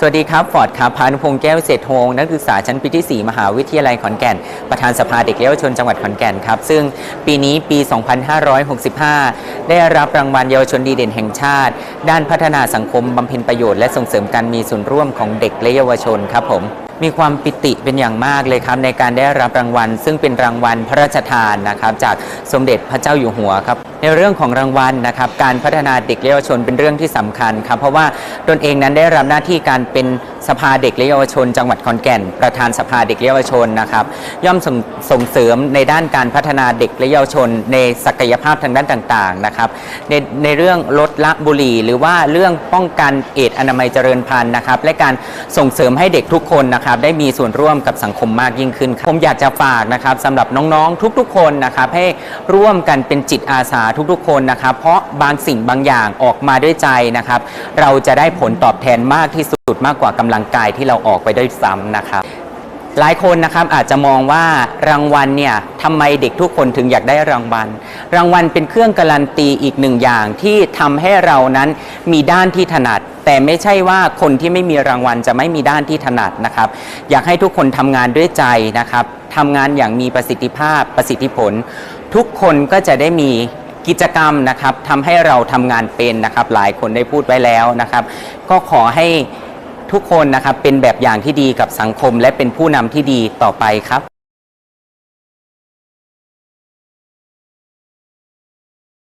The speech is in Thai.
สวัสดีครับ ฟอร์ดครับพานุพงษ์แก้วเศรษฐงนักศึกษาชั้นปีที่ 4 มหาวิทยาลัยขอนแก่น ประธานสภาเด็กเยาวชนจังหวัดขอนแก่นครับ ซึ่งปีนี้ปี 2565 ได้รับรางวัลเยาวชนดีเด่นแห่งชาติ ด้านพัฒนาสังคมบำเพ็ญประโยชน์และส่งเสริมการมีส่วนร่วมของเด็กและเยาวชนครับผม มีความปิติเป็นอย่างมากเลยครับในการได้รับรางวัล ซึ่งเป็นรางวัลพระราชทานนะครับจากสมเด็จพระเจ้าอยู่หัวครับในเรื่องของรางวัลนะครับการพัฒนาเด็กเยาวชนเป็นเรื่องที่สำคัญครับเพราะว่าตนเองนั้นได้รับหน้าที่การเป็น สภาเด็กและเยาวชน จังหวัดขอนแก่น ประธานสภาเด็กและเยาวชนนะครับ ย่อมส่งส่งเสริมในด้านการพัฒนาเด็กและเยาวชน ในศักยภาพทางด้านต่างๆนะครับในในเรื่องลดละบุหรี่ หรือว่าเรื่องป้องกันเอดอนามัยเจริญพันธุ์นะครับ และการส่งเสริมให้เด็กทุกคนนะครับได้มีส่วนร่วมกับสังคมมากยิ่งขึ้นผมอยากจะฝากนะครับสำหรับน้องๆทุกๆ คนนะครับให้ร่วมกันเป็นจิตอาสาทุกๆ คนนะครับ เพราะบางสิ่งบางอย่างออกมาด้วยใจนะครับ เราจะได้ผลตอบแทนมากที่สุด มากกว่ากำลังกายที่เราออกไปด้วยซ้ำนะครับ หลายคนนะครับอาจจะมองว่ารางวัลเนี่ยทำไมเด็กทุกคนถึงอยากได้รางวัล รางวัลเป็นเครื่องการันตีอีกหนึ่งอย่างที่ทำให้เรานั้นมีด้านที่ถนัด แต่ไม่ใช่ว่าคนที่ไม่มีรางวัลจะไม่มีด้านที่ถนัดนะครับ อยากให้ทุกคนทำงานด้วยใจนะครับทำงานอย่างมีประสิทธิภาพประสิทธิผล ทุกคนก็จะได้มีกิจกรรมนะครับทำให้เราทำงานเป็นนะครับ หลายคนได้พูดไว้แล้วนะครับ ก็ขอให้ ทุกคนนะครับเป็นแบบอย่างที่ดีกับสังคมและเป็นผู้นำที่ดีต่อไปครับ